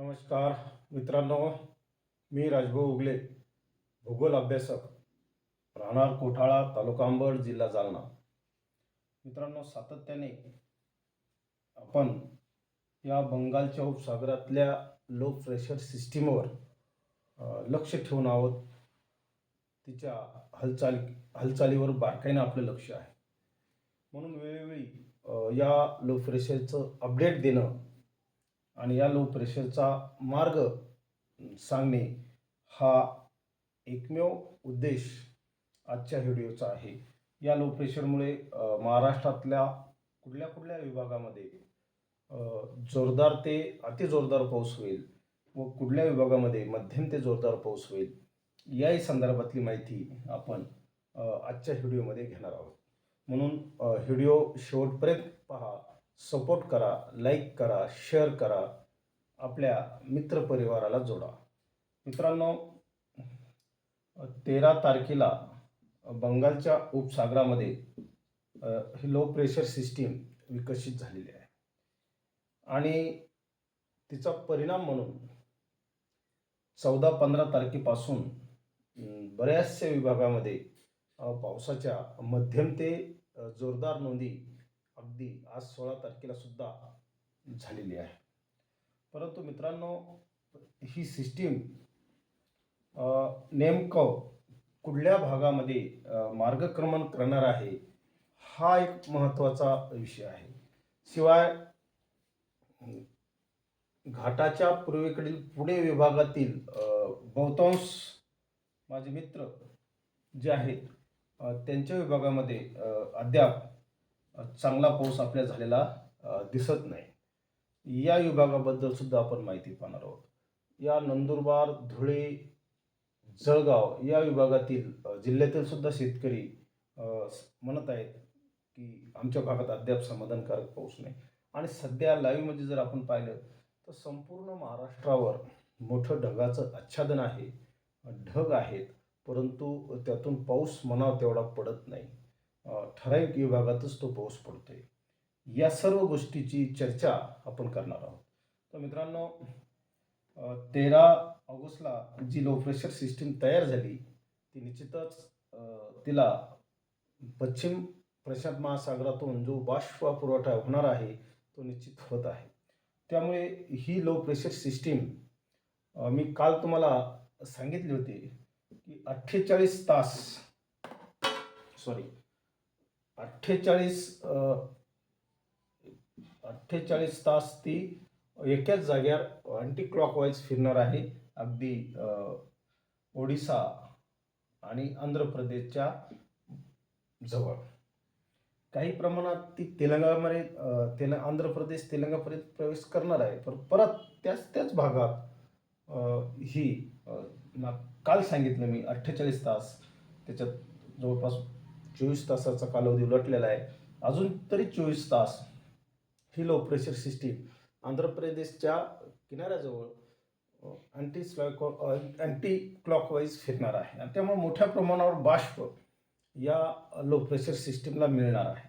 नमस्कार मित्रांनो मी राजभाऊ उगले भूगोल अभ्यासक राहणार कोठाळा तालुका अंबड जिल्हा जालना. मित्रांनो सातत्याने आपण या बंगालच्या उपसागरातल्या लो प्रेशर सिस्टीमवर लक्ष ठेवून आहोत. तिच्या हालचाल हालचालीवर बारकाईनं आपलं लक्ष आहे. म्हणून वेळोवेळी या लो प्रेशरचं अपडेट देणं आणि या लो प्रेशरचा मार्ग सांगणे हा एकमेव उद्देश आजच्या व्हिडिओचा आहे. या लो प्रेशरमुळे महाराष्ट्रातल्या कुठल्या कुठल्या विभागामध्ये जोरदार ते अतिजोरदार पाऊस होईल व कुठल्या विभागामध्ये मध्यम ते जोरदार पाऊस होईल याही संदर्भातली माहिती आपण आजच्या व्हिडिओमध्ये घेणार आहोत. म्हणून व्हिडिओ शेवटपर्यंत पहा. सपोर्ट करा लाईक करा शेअर करा आपल्या मित्रपरिवाराला जोडा. मित्रांनो तेरा तारखेला बंगालच्या उपसागरामध्ये ही लो प्रेशर सिस्टीम विकसित झालेली आहे. आणि तिचा परिणाम म्हणून चौदा पंधरा तारखेपासून बऱ्याचशा विभागामध्ये पावसाच्या मध्यम ते जोरदार नोंदी अगदी आज सोळा तारखेला सुद्धा झालेली आहे. परंतु मित्रांनो ही सिस्टीम नेमकं कुठल्या भागामध्ये मार्गक्रमण करणार आहे हा एक महत्त्वाचा विषय आहे. शिवाय घाटाच्या पूर्वेकडील पुणे विभागातील बहुतांश माझे मित्र जे आहेत त्यांच्या विभागामध्ये अद्याप चांगला पाऊस आपल्या झालेला दिसत नाही. या विभागाबद्दल सुद्धा आपण माहिती पाहणार आहोत. या नंदुरबार धुळे जळगाव या विभागातील जिल्ह्यातील सुद्धा शेतकरी म्हणत आहेत की आमच्या भागात अद्याप समाधानकारक पाऊस नाही. आणि सध्या लाईव्हमध्ये जर आपण पाहिलं तर संपूर्ण महाराष्ट्रावर मोठं ढगाचं आच्छादन आहे. ढग आहेत परंतु त्यातून पाऊस म्हणावा तेवढा पडत नाही. ठराविक विभागातच तो पाऊस पडतोय. या सर्व गोष्टीची चर्चा आपण करणार आहोत. तर मित्रांनो तेरा ऑगस्टला जी लो प्रेशर सिस्टीम तयार झाली ती निश्चितच तिला पश्चिम प्रशांत महासागरातून जो बाष्प पुरवठा होणार आहे तो निश्चित होत आहे. त्यामुळे ही लो प्रेशर सिस्टीम मी काल तुम्हाला सांगितले होते की अठ्ठेचाळीस तास सॉरी अठ्ठेचाळीस अठ्ठेचाळीस तास ती एकाच जाग्यावर अँटी क्लॉकवाईज फिरणार आहे. अगदी ओडिसा आणि आंध्र प्रदेशच्या जवळ. काही प्रमाणात ती तेलंगणामध्ये तेल आंध्र प्रदेश तेलंगापर्यंत प्रवेश करणार आहे. पण परत त्याच त्याच भागात ही ना काल सांगितलं मी अठ्ठेचाळीस तास. त्याच्यात जवळपास चोवीस तासाचा कालावधी उलटलेला आहे. अजून तरी चोवीस तास ही लो प्रेशर सिस्टीम आंध्र प्रदेशच्या किनाऱ्याजवळ अँटी स्लॉको अँटी क्लॉकवाईज फिरणार आहे. आणि त्यामुळे मोठ्या प्रमाणावर बाष्प या लो प्रेशर सिस्टीमला मिळणार आहे.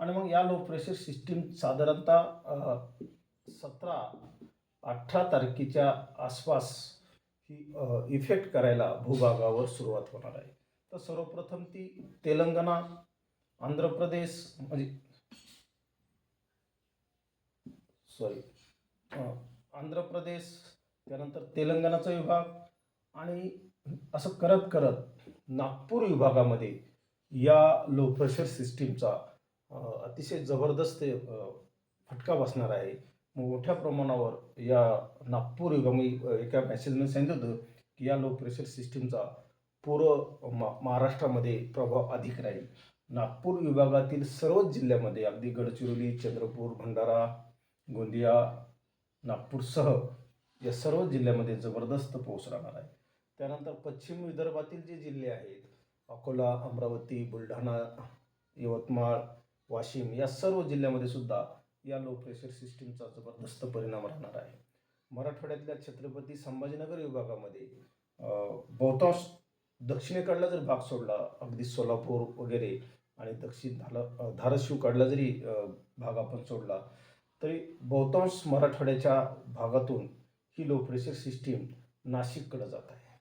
आणि मग या लो प्रेशर सिस्टीम साधारणतः सतरा अठरा तारखेच्या आसपास ही इफेक्ट करायला भूभागावर सुरुवात होणार आहे. तर सर्वप्रथम ती तेलंगणा आंध्र प्रदेश म्हणजे सॉरी आंध्र प्रदेश त्यानंतर तेलंगणाचा विभाग आणि असं करत करत नागपूर विभागामध्ये या लो प्रेशर सिस्टीमचा अतिशय जबरदस्त फटका बसणार आहे. मोठ्या प्रमाणावर या नागपूर विभाग मी एका मॅसेजमध्ये सांगितलं होतं की या लो प्रेशर सिस्टीमचा पूर्व मा महाराष्ट्रामध्ये प्रभाव अधिक राहील. नागपूर विभागातील सर्वच जिल्ह्यामध्ये अगदी गडचिरोली चंद्रपूर भंडारा गोंदिया नागपूरसह या सर्व जिल्ह्यामध्ये जबरदस्त पाऊस राहणार आहे. त्यानंतर पश्चिम विदर्भातील जे जिल्हे आहेत अकोला अमरावती बुलढाणा यवतमाळ वाशिम या सर्व जिल्ह्यामध्ये सुद्धा या लो प्रेशर सिस्टीमचा जबरदस्त परिणाम राहणार आहे. मराठवाड्यातल्या छत्रपती संभाजीनगर विभागामध्ये बहुतांश दक्षिणेकडला जर भाग सोडला अगदी सोलापूर वगैरे आणि दक्षिण धाला धाराशिवकडला जरी भाग आपण सोडला तरी बहुतांश मराठवाड्याच्या भागातून ही लो प्रेशर सिस्टीम नाशिककडं जात आहे.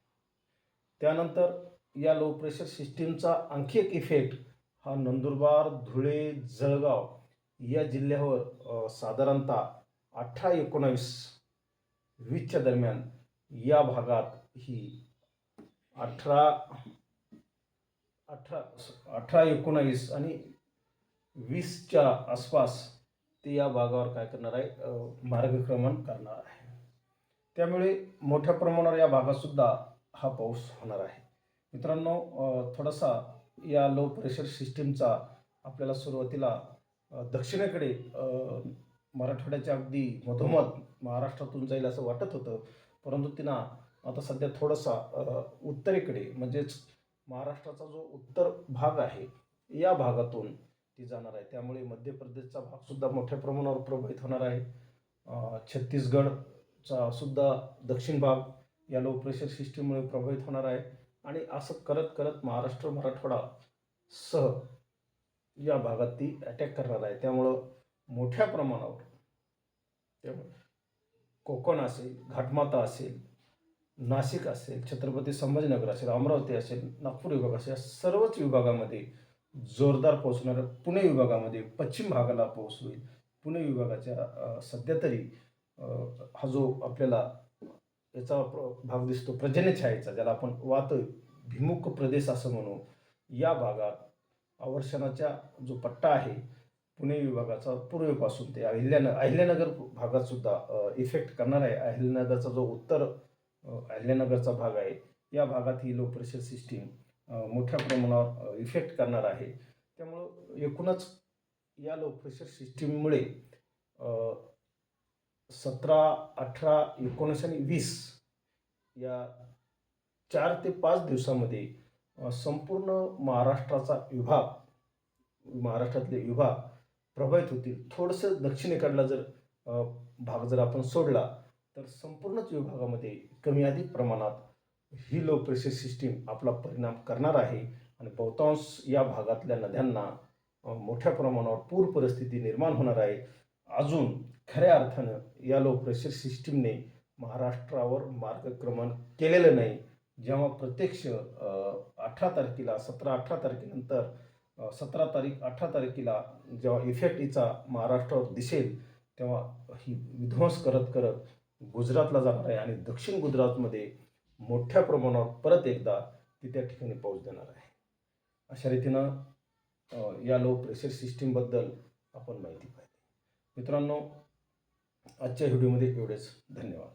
त्यानंतर या लो प्रेशर सिस्टीमचा आणखी एक इफेक्ट हा नंदुरबार धुळे जळगाव या जिल्ह्यावर साधारणतः अठरा एकोणावीस वीसच्या दरम्यान या भागात ही अठरा अठरा अठरा एकोणावीस आणि वीसच्या आसपास ते या भागावर काय करणार आहे मार्गक्रमण करणार आहे. त्यामुळे मोठ्या प्रमाणावर या भागातसुद्धा हा पाऊस होणार आहे. मित्रांनो थोडासा या लो प्रेशर सिस्टीमचा आपल्याला सुरुवातीला दक्षिणेकडे मराठवाड्याच्या अगदी मधोमध महाराष्ट्रातून जाईल असं वाटत होतं परंतु तिनं आता सध्या थोडासा उत्तरेकडे म्हणजेच महाराष्ट्राचा जो उत्तर भाग आहे या भागातून ती जाणार आहे. त्यामुळे मध्य प्रदेशचा भागसुद्धा मोठ्या प्रमाणावर प्रभावित होणार आहे. छत्तीसगडचा सुद्धा दक्षिण भाग या लो प्रेशर सिस्टीममुळे प्रभावित होणार आहे. आणि असं करत करत महाराष्ट्र मराठवाडा सह या भागात ती अटॅक करणार आहे. त्यामुळं मोठ्या प्रमाणावर त्यामुळे कोकण असेल घाटमाता असेल नाशिक असेल छत्रपती संभाजीनगर असेल अमरावती असेल नागपूर विभाग असेल या सर्वच विभागामध्ये जोरदार पोहोचणार पुणे विभागामध्ये पश्चिम भागाला पाऊस होईल. पुणे विभागाच्या सध्या तरी हा जो आपल्याला याचा भाग दिसतो पर्जन्यछायेचा ज्याला आपण वात भिमुख प्रदेश असं म्हणू या भागात आवर्षणाचा जो पट्टा आहे पुणे विभागाचा पूर्वेपासून ते अहिल्यान अहिल्यानगर भागात सुद्धा इफेक्ट करणार आहे. अहिल्यानगरचा जो उत्तर अहिल्यानगरचा भाग आहे. या भागात ही लो प्रेशर सिस्टीम मोठ्या प्रमाणावर इफेक्ट करणार आहे. त्यामुळं एकूणच या लो प्रेशर सिस्टीममुळे सतरा अठरा एकोणीस आणि वीस या चार ते पाच दिवसामध्ये संपूर्ण महाराष्ट्राचा विभाग महाराष्ट्रातले विभाग प्रभावित होतील. थोडंसं दक्षिणेकडला जर भाग जर आपण सोडला तर संपूर्णच विभागामध्ये कमी अधिक प्रमाणात ही लो प्रेशर सिस्टीम आपला परिणाम करणार आहे. आणि बहुतांश या भागातल्या नद्यांना मोठ्या प्रमाणावर पूर परिस्थिती निर्माण होणार आहे. अजून खऱ्या अर्थानं या लो प्रेशर सिस्टीमने महाराष्ट्रावर मार्गक्रमण केलेलं नाही. जेव्हा प्रत्यक्ष अठरा तारखेला सतरा अठरा तारखेनंतर सतरा तारीख अठरा तारखेला जेव्हा इफेक्ट हिचा महाराष्ट्रावर दिसेल तेव्हा ही विध्वंस करत करत गुजरातला जाणार आहे आणि दक्षिण गुजरातमध्ये मोठ्या प्रमाणावर परत एकदा ती त्या ठिकाणी पाऊस देणार आहे. अशा रीतीनं या लो प्रेशर सिस्टीमबद्दल आपण माहिती पाहिजे मित्रांनो आजच्या व्हिडिओमध्ये एवढेच. धन्यवाद.